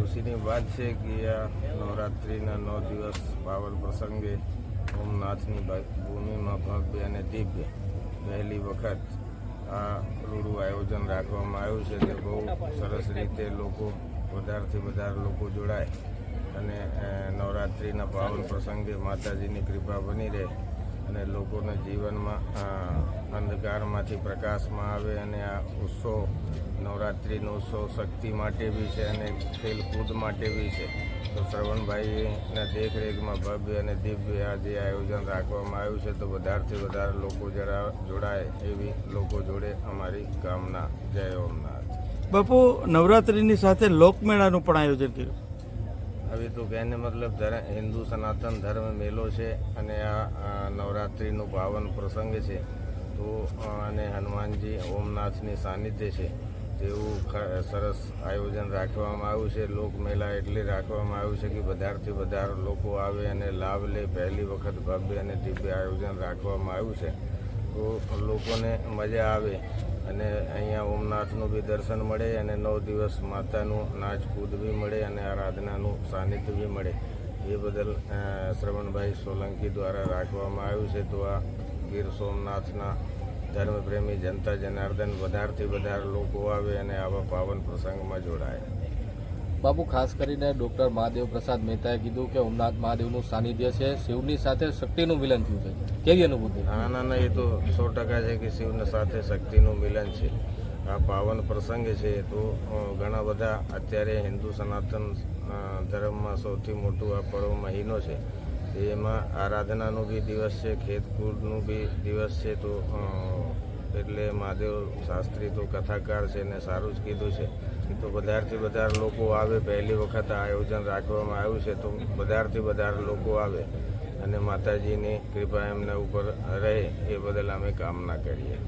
ખુશીની વાત છે કે આ નવરાત્રિના નવ દિવસ પાવન પ્રસંગે ઓમનાથની ભૂમિમાં ભવ્ય અને દિવ્ય પહેલી વખત આ રૂડું આયોજન રાખવામાં આવ્યું છે તે બહુ સરસ રીતે લોકો વધારથી વધારે લોકો જોડાય અને નવરાત્રિના પાવન પ્રસંગે માતાજીની કૃપા બની રહે. અને લોકોના જીવનમાં અંધકારમાંથી પ્રકાશમાં આવે અને આ ઉત્સવ, નવરાત્રિનો ઉત્સવ શક્તિ માટે બી છે અને ખેલકૂદ માટે બી છે. તો શ્રવણભાઈના દેખરેખમાં ભવ્ય અને દિવ્ય આ જે આયોજન રાખવામાં આવ્યું છે, તો વધારથી વધારે લોકો જરા જોડાય એવી લોકો જોડે અમારી કામના. જય ઓમનાથ. બાપુ, નવરાત્રિની સાથે લોકમેળાનું પણ આયોજન કર્યું. હવે તો કહેને મતલબ હિન્દુ સનાતન ધર્મ મેલો છે અને આ નવરાત્રિનો પાવન પ્રસંગ છે, તો અને હનુમાનજી ઓમનાથની સાનિધ્ય છે. તેવું સરસ આયોજન રાખવામાં આવ્યું છે. લોકમેળા એટલે રાખવામાં આવ્યું છે કે વધારેથી વધારે લોકો આવે અને લાભ લે. પહેલી વખત ભવ્ય અને દિવ્ય આયોજન રાખવામાં આવ્યું છે. તો લોકોને મજા આવે. અને અહીંયા ઓમનાથનું બી દર્શન મળે અને નવ દિવસ માતાનું નાચ કૂદ બી મળે અને આરાધનાનું સાનિધ્ય બી મળે. એ બદલ શ્રવણભાઈ સોલંકી દ્વારા રાખવામાં આવ્યું છે. તો આ ગીર સોમનાથના ધર્મપ્રેમી જનતા જનાર્દન વધારથી વધારે લોકો આવે અને આવા પાવન પ્રસંગમાં જોડાય. બાપુ, ખાસ કરીને ડૉક્ટર મહાદેવ પ્રસાદ મહેતાએ કીધું કે ઓમનાથ મહાદેવનું સાનિધ્ય છે, શિવની સાથે શક્તિનું મિલન થયું છે. કેવી અનુભૂતિ? ના ના ના એ તો સો ટકા છે કે શિવની સાથે શક્તિનું મિલન છે. આ પાવન પ્રસંગ છે તો ઘણા બધા અત્યારે હિન્દુ સનાતન ધર્મમાં સૌથી મોટું આ પર્વ મહિનો છે. એમાં આરાધનાનો બી દિવસ છે ખેતકૂદનું બી દિવસ છે તો એટલે મહાદેવ શાસ્ત્રી તો કથાકાર છે ને સારું જ કીધું છે. તો વધારથી વધારે લોકો આવે, પહેલી વખત આ આયોજન રાખવામાં આવ્યું છે તો વધારથી વધારે લોકો આવે અને માતાજીની કૃપા એમના ઉપર રહે, એ બદલ અમે કામના કરીએ.